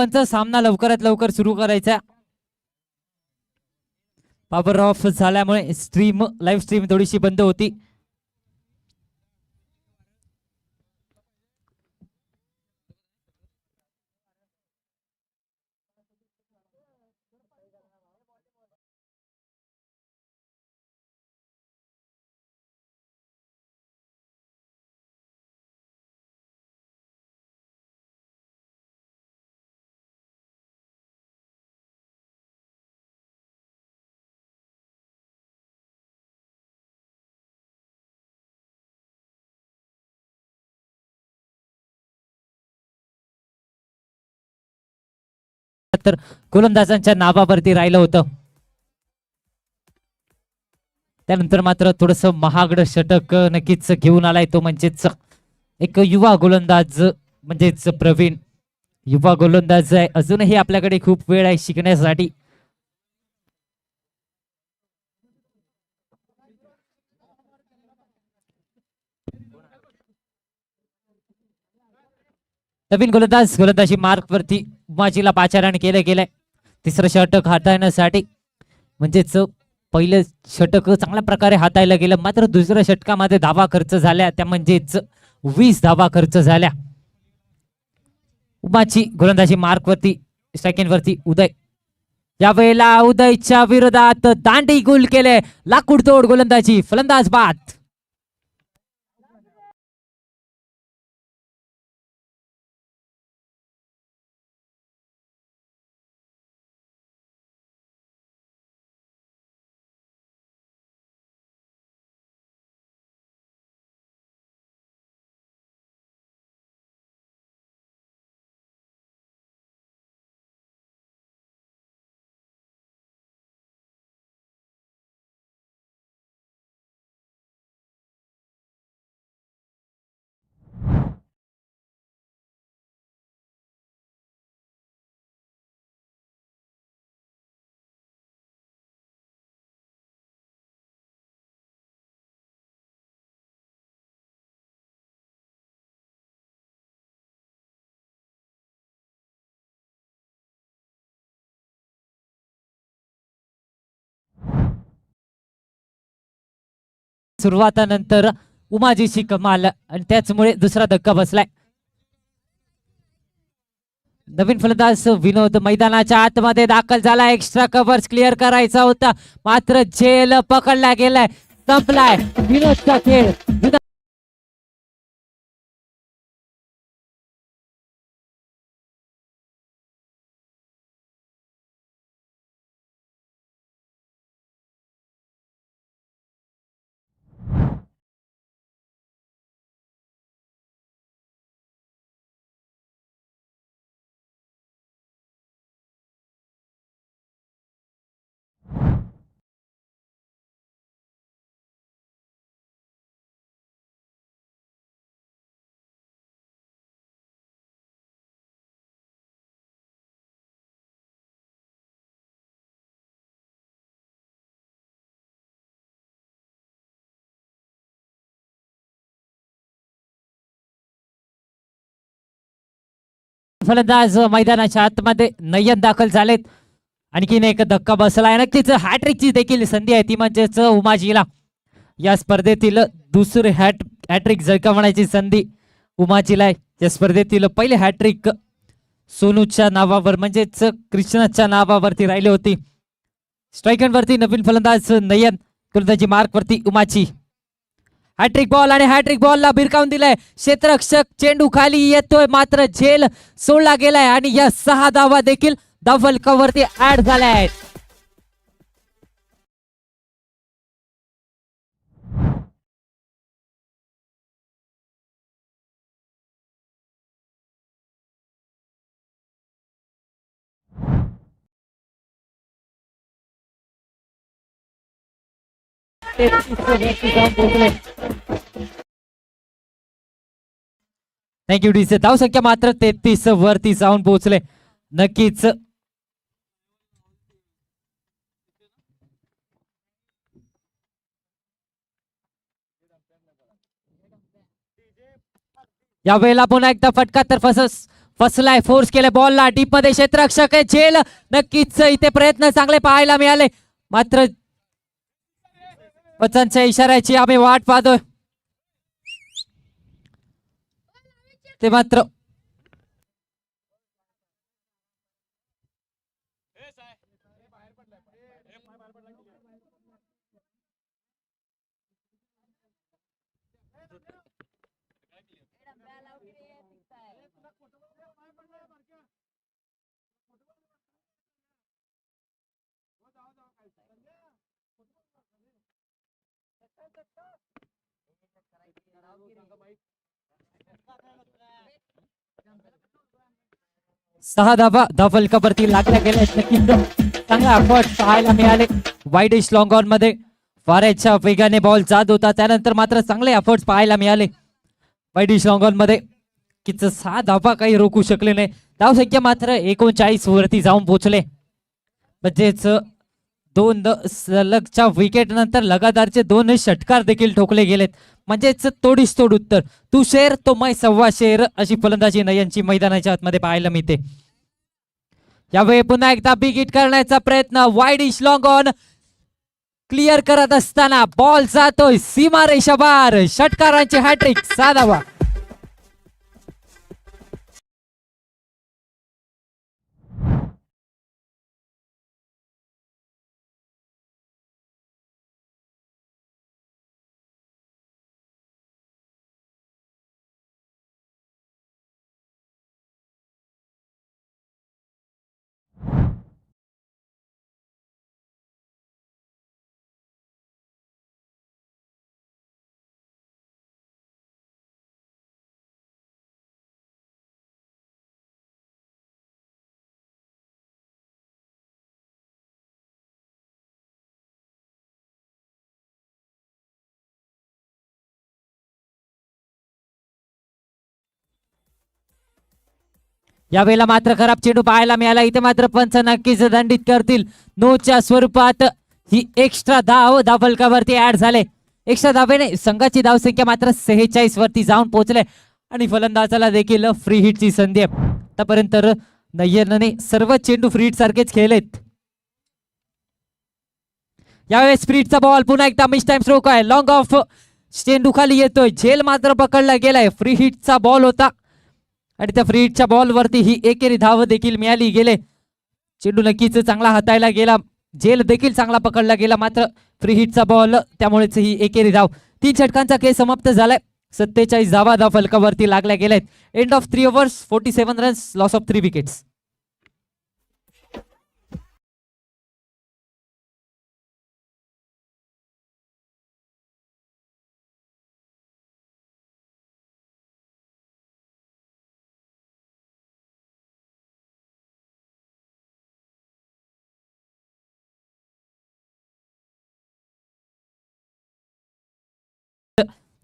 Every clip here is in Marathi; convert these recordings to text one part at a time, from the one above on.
पंचा सामना लवकरात लवकर सुरू करायचा. पापर ऑफ झाल्यामुळे स्ट्रीम लाईव्ह स्ट्रीम थोडीशी बंद होती. तर गोलंदाजांच्या नावावरती राहिलं होतं. त्यानंतर मात्र थोडस महागड षटक नक्कीच घेऊन आलाय तो म्हणजेच एक युवा गोलंदाज म्हणजेच प्रवीण. युवा गोलंदाज आहे. अजूनही आपल्याकडे खूप वेळ आहे शिकण्यासाठी. नवीन गोलंदाज गोलंदाजी मार्क वरती उमाजीला पाचारण केलं गेलंय. तिसरं षटक हाताळण्यासाठी. म्हणजेच पहिलं षटक चांगल्या प्रकारे हाताळलं गेलं. मात्र दुसऱ्या षटकामध्ये धावा खर्च झाल्या. त्या म्हणजेच वीस धावा खर्च झाल्या. उमाची गोलंदाजी मार्क वरती सेकंड वरती उदय. यावेळेला उदयच्या विरोधात दांडी गुल केले. लाकूड तोड गोलंदाजी फलंदाज बाद. सुरुवातानंतर उमाजीशी कमाल आणि त्याचमुळे दुसरा धक्का बसलाय. नवीन फलंदाज विनोद मैदानाच्या आतमध्ये दाखल झाला एक्स्ट्रा कव्हर्स क्लिअर करायचा होता. मात्र झेल पकडला गेलाय. संपलाय. विनोदचा खेळ. फलंदाज मैदानाच्या आतमध्ये नयन दाखल झालेत. आणखीन एक धक्का बसलाय. नक्कीच हॅट्रिकची देखील संधी आहे. ती म्हणजेच उमाजीला. या स्पर्धेतील दुसरे हॅट हॅट्रिक झळकावण्याची संधी उमाजीला आहे. या स्पर्धेतील पहिले हॅट्रिक सोनूच्या नावावर म्हणजेच कृष्णाच्या नावावरती राहिली होती. स्ट्रायकरवरती नवीन फलंदाज नयन गोलंदाजी मार्कवरती उमाची हॅट्रिक बॉल आणि हॅट्रिक बॉलला भिरकावून दिलाय. क्षेत्रक्षक चेंडू खाली येतोय मात्र झेल सोडला गेलाय आणि या सहा धावा देखील दफल वरती ऍड झाल्या आहेत. थँक्यू डी धाव संख्या मात्र तेहतीस वरती जाऊन पोहोचले. नक्कीच. या वेळेला पुन्हा एकदा फटका तर फसस फसलाय. फोर्स केले बॉलला डीपमध्ये क्षेत्ररक्षक आहे. झेल नक्कीच इथे प्रयत्न चांगले पाहायला मिळाले. मात्र पचनच्या इशाऱ्याची आम्ही वाट पाहतोय. ते मात्र सहा धाबा धफल कबरती लागल्या गेल्या नक्कीच चांगला अफर्ट पाहायला मिळाले. वाईडिश लॉंग ऑनमध्ये. वाऱ्याच्या वेगाने बॉल जात होता. त्यानंतर मात्र चांगले अफर्ट्स पाहायला मिळाले. वाईडिश लॉंग ऑनमध्ये. किच सहा धाबा काही रोखू शकले नाही. धावसंख्या मात्र एकोणचाळीस वरती जाऊन पोहोचले म्हणजेच दोन द- सलगच्या विकेट नंतर लगातारचे दोन षटकार देखील ठोकले गेलेत. म्हणजेच तोडीस तोड उत्तर. तू शेर तो मै सव्वा शेर अशी फलंदाजी नयनची मैदानाच्या आतमध्ये पाहायला मिळते. यावेळी पुन्हा एकदा बिग हिट करण्याचा प्रयत्न. वाईड इश लॉंग ऑन क्लिअर करत असताना बॉल जातोय. सीमा रेषाबार षटकारांची हॅट्रिक साधावा. यावेळेला मात्र खराब चेंडू पाहायला मिळाला. इथे मात्र पंच नक्कीच दंडित करतील. नोच्या स्वरूपात ही एक्स्ट्रा धाव धावफलकावरती ऍड झाले. एक्स्ट्रा धावेने संघाची धावसंख्या मात्र सेहेचाळीस वरती जाऊन पोहोचले. आणि फलंदाजाला देखील फ्री हिटची संधी आहे. आतापर्यंत नय्यरने सर्व चेंडू फ्री हिट सारखेच खेळलेत. यावेळेस स्प्रीटचा बॉल पुन्हा एकदा मिस टाइम स्ट्रोक आहे लॉंग ऑफ चेंडू खाली येतोय. झेल मात्र पकडला गेलाय. फ्री हिटचा बॉल होता. आणि त्या फ्री बॉलवरती ही एकेरी धाव देखील मिळाली. गेले. चेंडू नक्कीच चांगला हातायला गेला. जेल देखील चांगला पकडला गेला. मात्र फ्री हिटचा बॉल त्यामुळेच ही एकेरी धाव. तीन षटकांचा खेळ समाप्त झालाय. सत्तेचाळीस धावा धाव फलकावरती लागल्या गेल्यात end of three overs forty seven runs loss of three wickets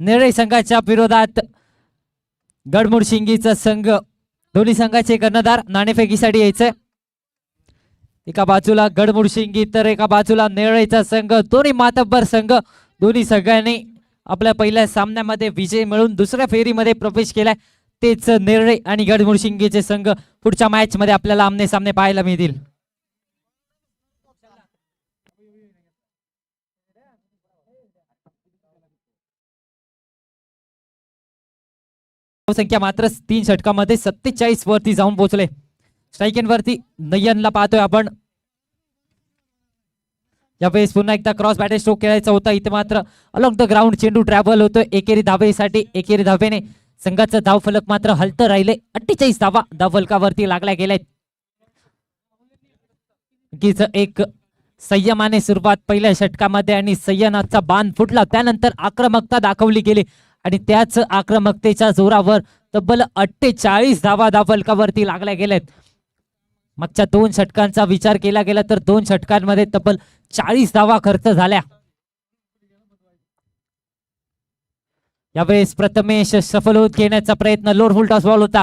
निर्णय संघाच्या विरोधात गडमुडशिंगीचा संघ. दोन्ही संघाचे कर्णधार नाणेफेकीसाठी यायचं. एका बाजूला गडमुडशिंगी तर एका बाजूला नेरळेचा संघ. दोन्ही मातब्बर संघ. दोन्ही संघांनी आपल्या पहिल्या सामन्यामध्ये विजय मिळून दुसऱ्या फेरीमध्ये प्रवेश केलाय. तेच नेरळे आणि गडमुड शिंगीचे संघ पुढच्या मॅच मध्ये आपल्याला आमने सामने पाहायला मिळतील. संख्या मात्र तीन षटकामध्ये सत्तेचाळीस वरती जाऊन पोहोचले. स्ट्राईक वरती नयनला पाहतोय आपण. यावेळेस पुन्हा एकदा क्रॉस बॅटे स्ट्रोक खेळायचा होता इथे मात्र अलॉंग द ग्राउंड चेंडू ट्रॅव्हल होतोय. एकेरी धावेसाठी एकेरी धावेने संघाचं धाव फलक मात्र हलत राहिले. अठ्ठेचाळीस धावा धाव फलकावरती लागल्या गेल्यात. एक संयमाने सुरुवात पहिल्या षटकामध्ये आणि संयमाचा बांध फुटला. त्यानंतर आक्रमकता दाखवली गेली. आणि त्याच आक्रमकतेच्या जोरावर तब्बल अठ्ठेचाळीस धावा धाफलकावरती लागल्या गेल्यात. मागच्या दोन षटकांचा विचार केला गेला तर दोन षटकांमध्ये तब्बल चाळीस धावा खर्च झाल्या. यावेळेस प्रथमेश सफल होत घेण्याचा प्रयत्न लोड फुलटॉस बॉल होता.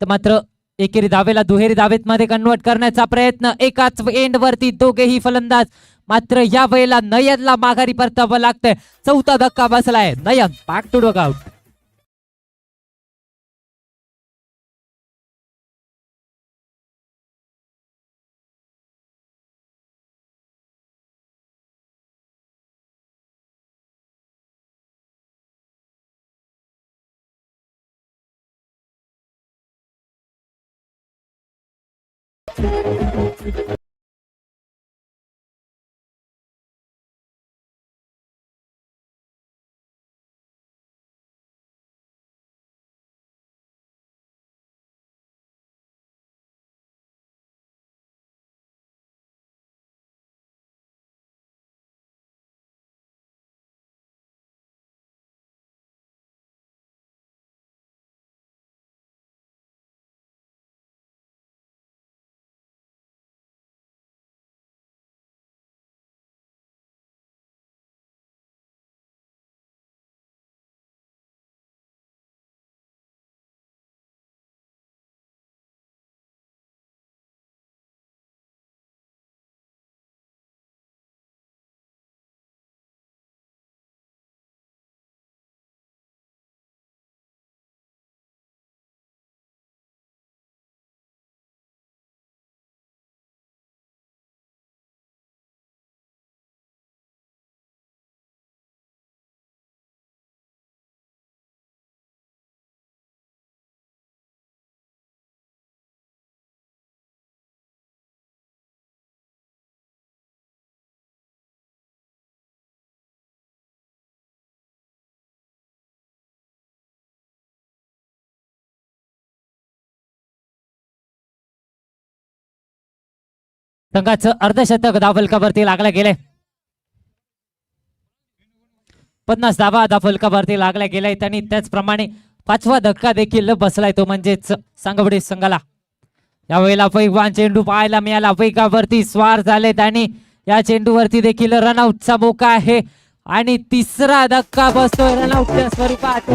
तर मात्र एकेरी धावेला दुहेरी धावेत मध्ये कन्वर्ट करण्याचा प्रयत्न एकाच एंड वरती दोघेही फलंदाज मात्र या वेळेला नयनला माघारी परतावं लागतंय चौथा धक्का बसलाय नयन पाक टू डॉकआउट Thank you. संघाचं अर्धशतक धावफलकावरती लागला गेले पन्नास धावा धावफलकावरती लागल्या गेलाय आणि त्याचप्रमाणे पाचवा धक्का देखील बसलाय तो म्हणजेच सांगवडी संघाला. यावेळेला पैगवान चेंडू पाहायला मिळाला. पैकावरती स्वार झालेत आणि या चेंडूवरती देखील रनआउटचा मोका आहे. आणि तिसरा धक्का बसतोय रनआउटच्या स्वरूपात.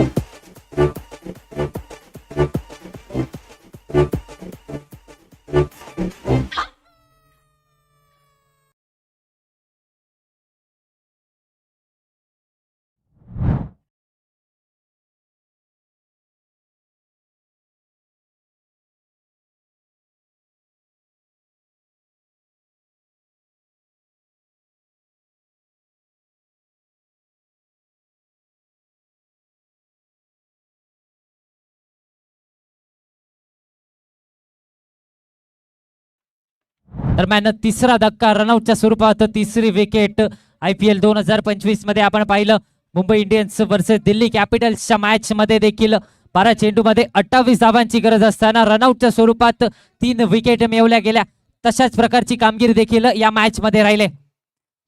दरम्यान तिसरा धक्का रनआउटच्या स्वरूपात तिसरी विकेट आय पी एल दोन हजार पंचवीसमध्ये आपण पाहिलं मुंबई इंडियन्स वर्सेस दिल्ली कॅपिटल्सच्या मॅच मध्ये देखील बारा चेंडूमध्ये अठ्ठावीस धावांची गरज असताना रनआउटच्या स्वरूपात तीन विकेट मिळवल्या गेल्या. तशाच प्रकारची कामगिरी देखील या मॅच मध्ये राहिले.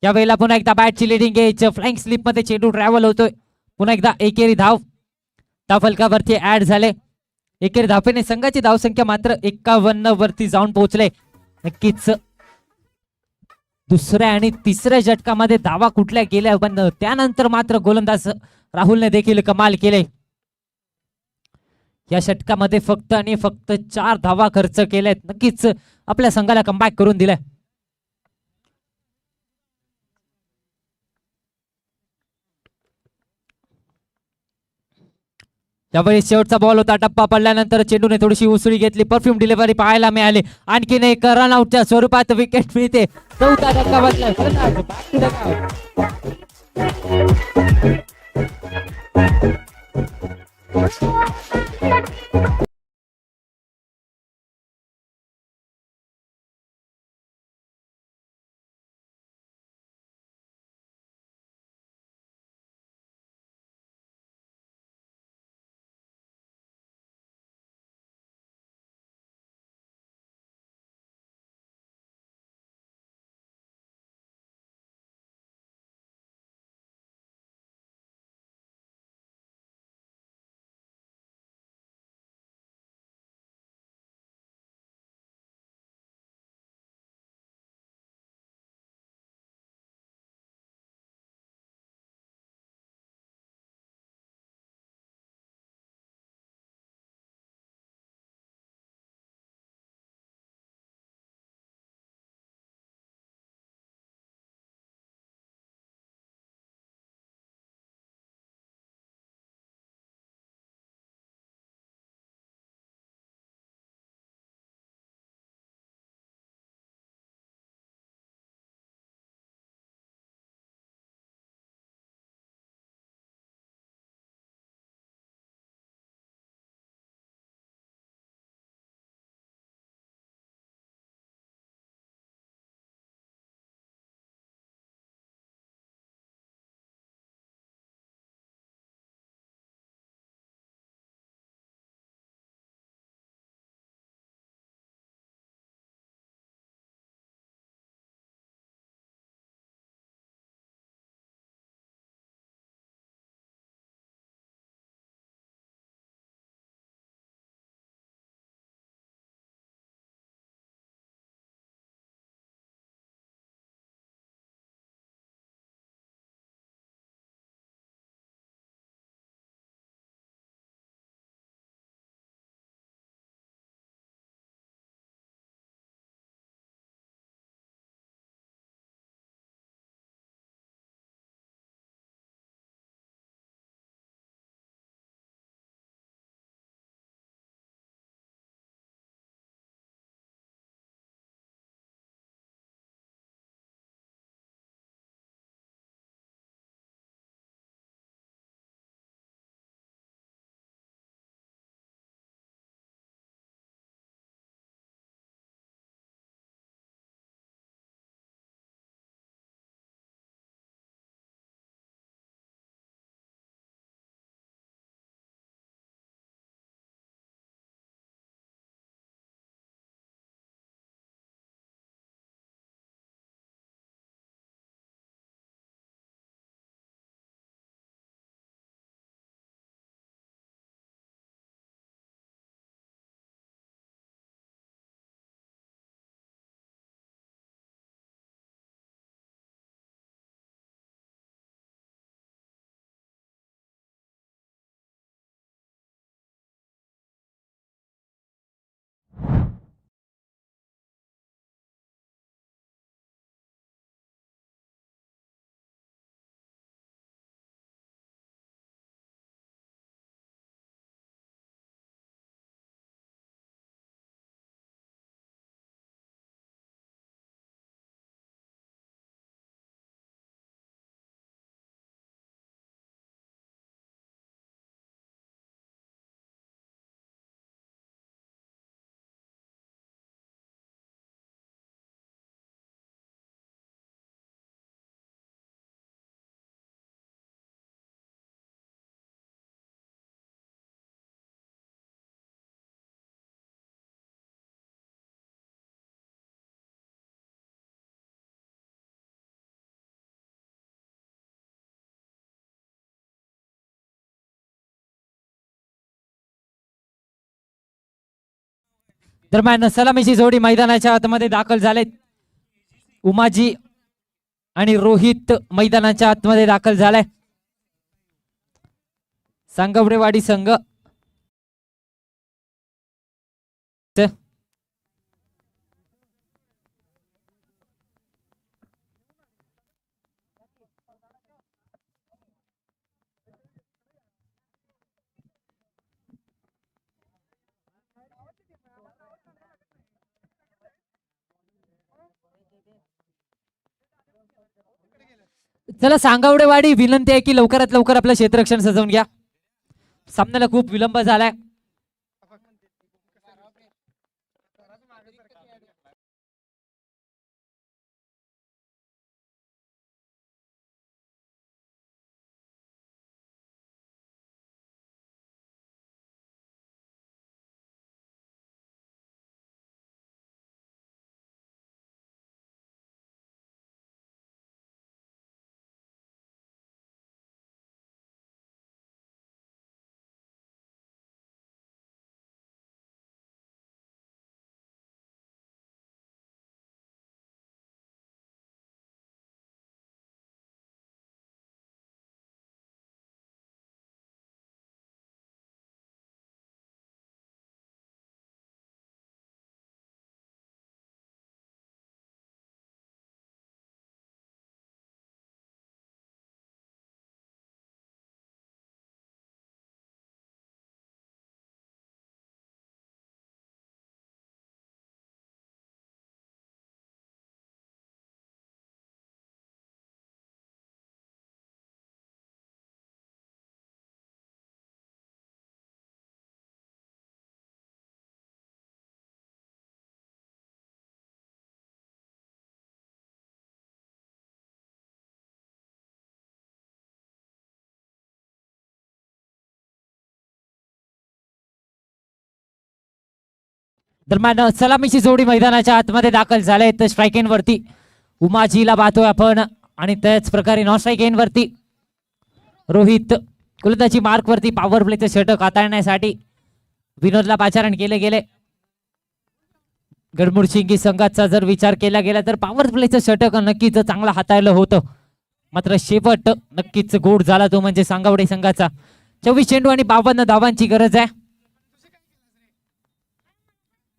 यावेळेला पुन्हा एकदा बॅटची लिडिंग एज फ्लाइंग स्लिपमध्ये चेंडू ट्रॅव्हल होतोय. पुन्हा एकदा एकेरी धाव. धावफलकावरती ऍड झाले. एकेरी धापेने संघाची धावसंख्या मात्र एकावन्न वरती जाऊन पोहोचले. नक्कीच. दुसऱ्या आणि तिसऱ्या षटकामध्ये धावा कुठल्या गेल्या पण त्यानंतर मात्र गोलंदाज राहुलने देखील कमाल केले. या षटकामध्ये फक्त आणि फक्त चार धावा खर्च केल्यात नक्कीच आपल्या संघाला कमबॅक करून दिलाय. यावेळी शेवटचा बॉल होता. टप्पा पडल्यानंतर चेंडूने थोडीशी उसळी घेतली. परफ्यूम डिलिव्हरी पाहायला मिळाली. आणखीन एक रन आउटच्या स्वरूपात विकेट मिळते. चौथा धक्का बसला. दरम्यान सलामीची जोडी मैदानाच्या आतमध्ये दाखल झालेत. उमाजी आणि रोहित मैदानाच्या आतमध्ये दाखल झालाय. सांगवडेवाडी संघ. चला सांगावडेवाडी विनंती आहे की लवकरात लवकर आपलं क्षेत्ररक्षण सजवून घ्या. सामन्याला खूप विलंब झालाय. दरम्यान सलामीची जोडी मैदानाच्या आतमध्ये दाखल झाले तर स्ट्राईक वरती उमाजीला पाहतोय आपण. आणि त्याच प्रकारे नॉन स्ट्राईक वरती रोहित कुलताची मार्कवरती पॉवर प्लेचं षटक हाताळण्यासाठी विनोदला पाचारण केले गेले. गडमुडशिंगी संघाचा जर विचार केला गेला तर पॉवर प्लेचं षटक नक्कीच चांगलं हाताळलं होतं. मात्र शेवट नक्कीच गोड झाला तो म्हणजे सांगावडे संघाचा. चोवीस चेंडू आणि बावन्न धावांची गरज आहे.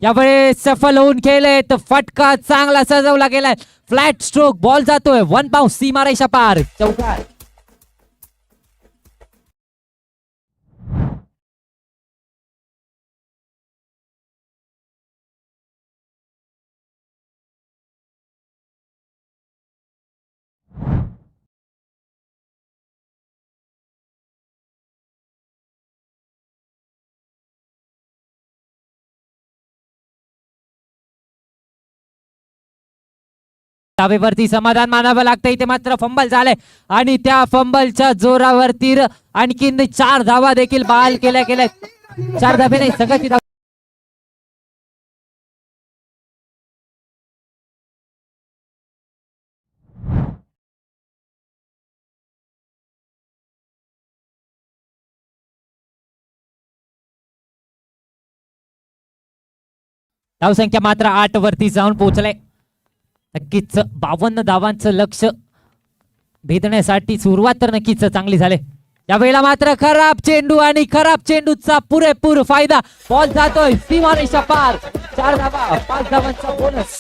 यावेळी सफल होऊन खेळले तर फटका चांगला सजवला गेलाय. फ्लॅट स्ट्रोक बॉल जातोय. वन बाउन्स सीमारेषा पार. चौकार डावेवरती समाधान मानावं लागतं. इथे मात्र फंबल झालंय. आणि त्या फंबलच्या जोरावरती आणखीन चार धावा देखील बहाल केल्या गेल्या चार धाबे नाही सगळ्याची धावा धावसंख्या मात्र आठ वरती जाऊन पोहोचलाय. नक्कीच बावन्न धावांचं लक्ष भेदण्यासाठी सुरुवात तर नक्कीच चांगली झाले. यावेळेला मात्र खराब चेंडू आणि खराब चेंडूचा पुरेपूर फायदा. बॉल जातोय सीमारेषा पार. चार धावा पाच धावांचा बोनस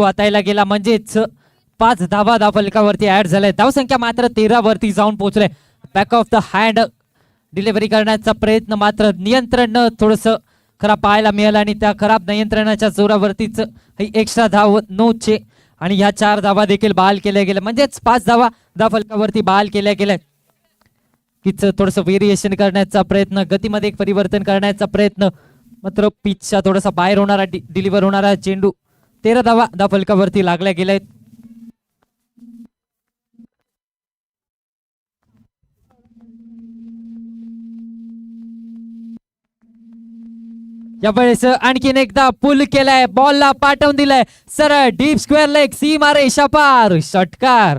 वाचायला गेला. म्हणजेच पाच धावा धावफलकावरती ऍड झालाय. धावसंख्या मात्र तेरा वरती जाऊन पोहोचले back of the hand delivery करण्याचा प्रयत्न मात्र नियंत्रण थोडस खराब पाहायला मिळालं आणि त्या खराब नियंत्रणाच्या जोरावरतीच ही एक्स्ट्रा धाव नोचे आणि ह्या चार धावा देखील बहाल केल्या गेल्या. म्हणजेच पाच धावा धावफलकावरती बहाल केल्या गेल्या. हीच थोडस व्हेरिएशन करण्याचा प्रयत्न गतीमध्ये एक परिवर्तन करण्याचा प्रयत्न मात्र पिचच्या थोडासा बाहेर होणारा डिलिव्हर होणारा चेंडू तेरा धावा दा फलकावरती लागल्या गेल्या आहेत या वेळेस आणखीन एकदा पुल केलाय बॉलला पाठवून दिलाय सरळ डीप स्क्वेअर लेग सी मारे शपार षटकार